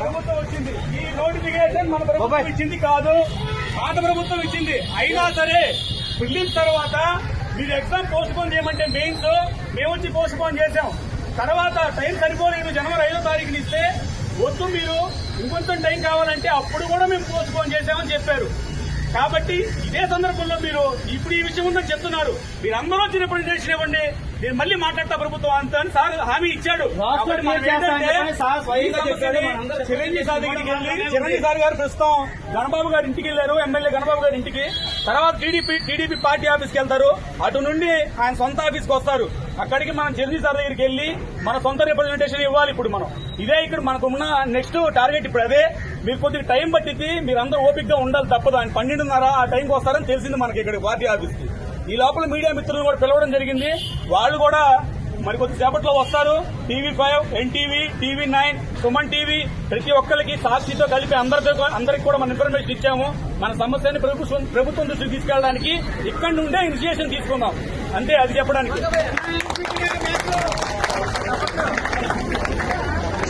ప్రభుత్వం వచ్చింది ఈ నోటిఫికేషన్ మన ప్రభుత్వం ఇచ్చింది కాదు. పాత ప్రభుత్వం ఇచ్చింది. అయినా సరే ప్రిలిమ్స్ తర్వాత మీరు ఎగ్జామ్ పోస్ట్ పోన్ చేయమంటే మెయిన్స్ మేము వచ్చి పోస్ట్ పోన్ చేశాం. తర్వాత టైం సరిపోలేదు జనవరి ఐదో తారీఖుని ఇస్తే వద్దు మీరు. ఇంకొంచెం టైం కావాలంటే అప్పుడు కూడా మేము పోస్ట్ పోన్ చేశామని చెప్పారు. కాబట్టి ఇదే సందర్భంలో మీరు ఇప్పుడు ఈ విషయం ఉందని చెప్తున్నారు. మీరు అందరూ వచ్చి ఇవ్వండి నేను మళ్ళీ మాట్లాడతా ప్రభుత్వం అంత అని సార్ హామీ ఇచ్చాడు. చిరంజీవి సార్ దగ్గరికి వెళ్ళి చిరంజీవి సార్ గారు ప్రస్తుతం గణబాబు గారి ఇంటికి వెళ్ళారు ఎమ్మెల్యే గణబాబు గారి ఇంటికి. తర్వాత టీడీపీ టీడీపీ పార్టీ ఆఫీస్కి వెళ్తారు. అటు నుండి ఆయన సొంత ఆఫీస్కి వస్తారు. అక్కడికి మనం చిరంజీవి సార్ దగ్గరికి వెళ్ళి మన సొంత రిప్రజెంటేషన్ ఇవ్వాలి ఇప్పుడు మనం. ఇదే ఇక్కడ మనకు ఉన్న నెక్స్ట్ టార్గెట్ ఇప్పుడు అదే. మీరు కొద్దిగా టైం పట్టింది మీరు అందరూ ఓపిక్గా ఉండాలి తప్పదు. ఆయన పన్నెండున్నర ఆ టైంకి వస్తారని తెలిసింది మనకి ఇక్కడ పార్టీ ఆఫీస్కి. ఈ లోపల మీడియా మిత్రులు కూడా పిలవడం జరిగింది. వాళ్ళు కూడా మరి కొద్దిసేపట్లో వస్తారు. TV five NTV TV nine Suman TV ప్రతి ఒక్కరికి సాక్షితో కలిపి అందరితో అందరికి కూడా మన ఇన్ఫర్మేషన్ ఇచ్చాము. మన సమస్యని ప్రభుత్వం ప్రభుత్వం దృష్టికి తీసుకెళ్ళడానికి ఇక్కడి నుండే ఇనిషియేషన్ తీసుకుందాం అంతే అది చెప్పడానికి.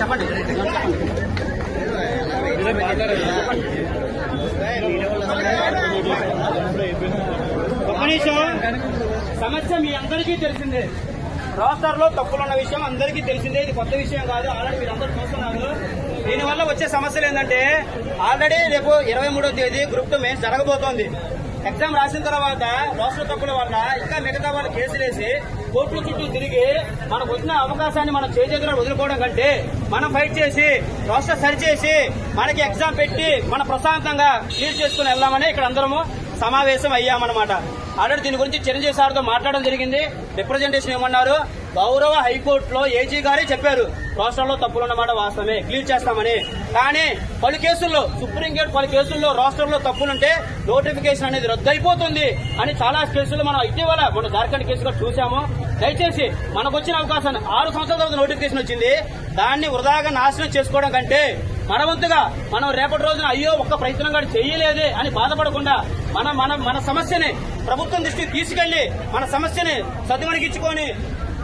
చెప్పండి. విషయం సమస్య మీ అందరికీ తెలిసిందే. రోస్టర్లో తప్పులున్న విషయం అందరికీ తెలిసిందే. ఇది కొత్త విషయం కాదు. ఆల్రెడీ మీరు అందరూ చూస్తున్నారు. దీనివల్ల వచ్చే సమస్యలు ఏంటంటే ఆల్రెడీ రేపు ఇరవై మూడో తేదీ గ్రూప్ టూ మెయిన్స్ జరగబోతోంది. ఎగ్జామ్ రాసిన తర్వాత రాష్ట్ర తప్పుల వల్ల ఇంకా మిగతా వాళ్ళు కేసులేసి కోర్టుల చుట్టూ తిరిగి మనకు వచ్చిన అవకాశాన్ని మనం చేజేతులు వదులుకోవడం కంటే మనం ఫైట్ చేసి రాష్ట్ర సరిచేసి మనకి ఎగ్జామ్ పెట్టి మన ప్రశాంతంగా క్లియర్ చేసుకుని వెళ్దామని ఇక్కడ అందరము సమావేశం అయ్యామన్నమాట. ఆల్రెడీ దీని గురించి చిరంజీవి సార్తో మాట్లాడడం జరిగింది. రిప్రజెంటేషన్ ఏమన్నారు? గౌరవ హైకోర్టులో ఏజీ గారే చెప్పారు. రాష్ట్రంలో తప్పులున్నమాట వాస్తవమే. క్లియర్ చేస్తామని. కానీ పలు కేసుల్లో సుప్రీంకోర్టు పలు కేసుల్లో రాష్ట్రంలో తప్పులుంటే నోటిఫికేషన్ అనేది రద్దు అయిపోతుంది అని చాలా కేసులు మనం ఇటీవల మన జార్ఖండ్ కేసులో చూసాము దయచేసి మనకు వచ్చిన అవకాశాన్ని ఆరు సంవత్సరాల తర్వాత నోటిఫికేషన్ వచ్చింది. దాన్ని వృధాగా నాశనం చేసుకోవడం కంటే మనవంతుగా మనం రేపటి రోజున అయ్యో ఒక్క ప్రయత్నం కూడా చేయలేదే అని బాధపడకుండా మన మన మన సమస్యని ప్రభుత్వం దృష్టికి తీసుకెళ్ళి మన సమస్యని సద్వినియోగించుకొని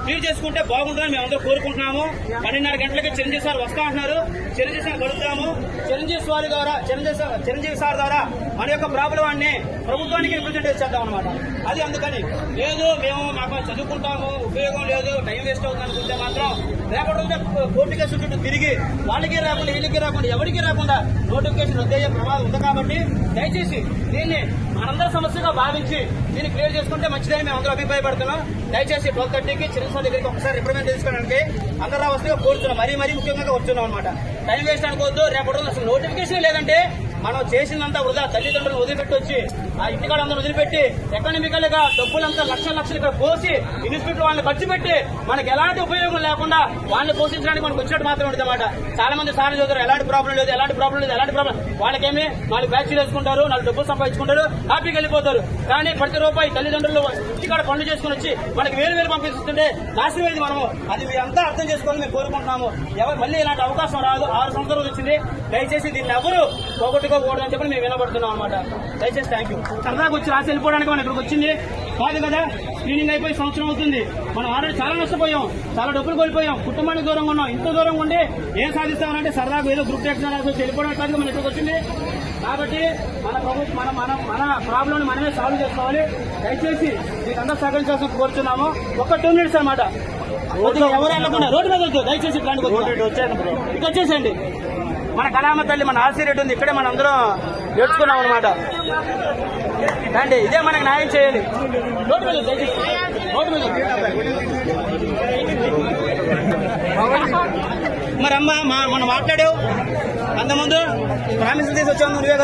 క్లియర్ చేసుకుంటే బాగుంటుందని మేము అందరూ కోరుకుంటున్నాము. పన్నెండున్నర గంటలకి చిరంజీవి సార్ వస్తా అంటున్నారు. చిరంజీవి సార్ కలుద్దాము. చిరంజీవి సార్ ద్వారా చిరంజీవి సార్ చిరంజీవి సార్ ద్వారా మన యొక్క ప్రాబ్లం అన్ని ప్రభుత్వానికి రిప్రజెంటేట్ చేద్దాం అనమాట అది అందుకని లేదు మేము మాకు చదువుకుంటాము ఉపయోగం లేదు టైం వేస్ట్ అవుతుంది అనుకుంటే మాత్రం రేపటి రోజున కోర్టు కేసు చుట్టూ తిరిగి వాళ్ళకి రాకుండా వీళ్ళకి రాకుండా ఎవరికి రాకుండా నోటిఫికేషన్ రద్దయ్యే ప్రమాదం ఉంది కాబట్టి దయచేసి దీన్ని మనందరి సమస్యగా భావించి దీన్ని క్లియర్ చేసుకుంటే మంచిదని మేము అందరూ అభిప్రాయపడుతున్నాం. దయచేసి ట్వెల్వ్ థర్టీకి చిరుసార్ దగ్గరికి ఒకసారి రిప్రజెంట్ తీసుకోవడానికి అందరూ రావాల్సిందిగా కోరుతున్నాం మరీ మరీ ముఖ్యంగా వచ్చున్నాం అనమాట టైం వేస్ట్ అనుకోవద్దు. రేపటి రోజు అసలు నోటిఫికేషన్ లేదంటే మనం చేసిందంతా వృధా తల్లిదండ్రులు వదిలిపెట్టి వచ్చి ఆ ఇంటికాడ అందరూ వదిలిపెట్టి ఎకనామికల్గా డబ్బులంతా లక్షల లక్షలు ఇక్కడ పోసి ఇన్స్టిట్యూట్ వాళ్ళని ఖర్చు పెట్టి మనకి ఎలాంటి ఉపయోగం లేకుండా వాళ్ళని పోషించడానికి మనకు వచ్చినట్టు మాత్రం ఉంటుందన్నమాట చాలా మంది సార్లు చదువుతారు ఎలాంటి ప్రాబ్లం లేదు ఎలాంటి ప్రాబ్లం లేదు ఎలాంటి ప్రాబ్లం వాళ్ళకేమి? వాళ్ళు బ్యాచ్లు వేసుకుంటారు వాళ్ళు డబ్బులు సంపాదించుకుంటారు హ్యాపీకి వెళ్ళిపోతారు. కానీ ప్రతి రూపాయి తల్లిదండ్రులు ఇంటికాడ పనులు చేసుకుని వచ్చి మనకి వేలు వేలు పంపిస్తుంటే నాశనం అయింది మనము. అది మీరంతా అర్థం చేసుకోవాలని మేము కోరుకుంటున్నాము. ఎవరు మళ్ళీ ఇలాంటి అవకాశం రాదు. ఆరు సంవత్సరాలు వచ్చింది. దయచేసి దీన్ని ఎవరు పోగొట్టుకోకూడదు అని చెప్పి మేము వినబడుతున్నాం అనమాట దయచేసి థ్యాంక్ యూ సరదాగా వచ్చి రాసి వెళ్ళిపోవడానికి మనం ఇక్కడికి వచ్చింది. కాదు కదా స్క్రీనింగ్ అయిపోయి సంవత్సరం అవుతుంది. మనం ఆల్రెడీ చాలా నష్టపోయాం. చాలా డబ్బులు కోల్పోయాం. కుటుంబానికి దూరంగా ఉన్నాం. ఇంత దూరంగా ఉండి ఏం సాధిస్తామంటే సరదాగా ఏదో గ్రూప్ ఎగ్జామ్ రాసి వెళ్ళిపోవడానికి కాదు మన ఇక్కడికి వచ్చింది. కాబట్టి మన ప్రభుత్వం మన మన మన ప్రాబ్లం మనమే సాల్వ్ చేసుకోవాలి. దయచేసి మీకు అందరూ సహకరించాల్సిన కోరుతున్నాము ఒక టూ మినిట్స్ అనమాట ఎవరు వెళ్ళకుండా రోడ్డు మీద దయచేసి ఇట్లాంటి ఇక వచ్చేసేయండి. మన కళామ తల్లి మన ఆశీరెడ్డి ఉంది. ఇక్కడే మనం అందరం నేర్చుకున్నాం అనమాట అండి ఇదే మనకు న్యాయం చేయాలి. మరమ్మా మరి మా- మనం మాట్లాడావు. అంతకుముందు ప్రామిస్ తీసి వచ్చాము నువ్వే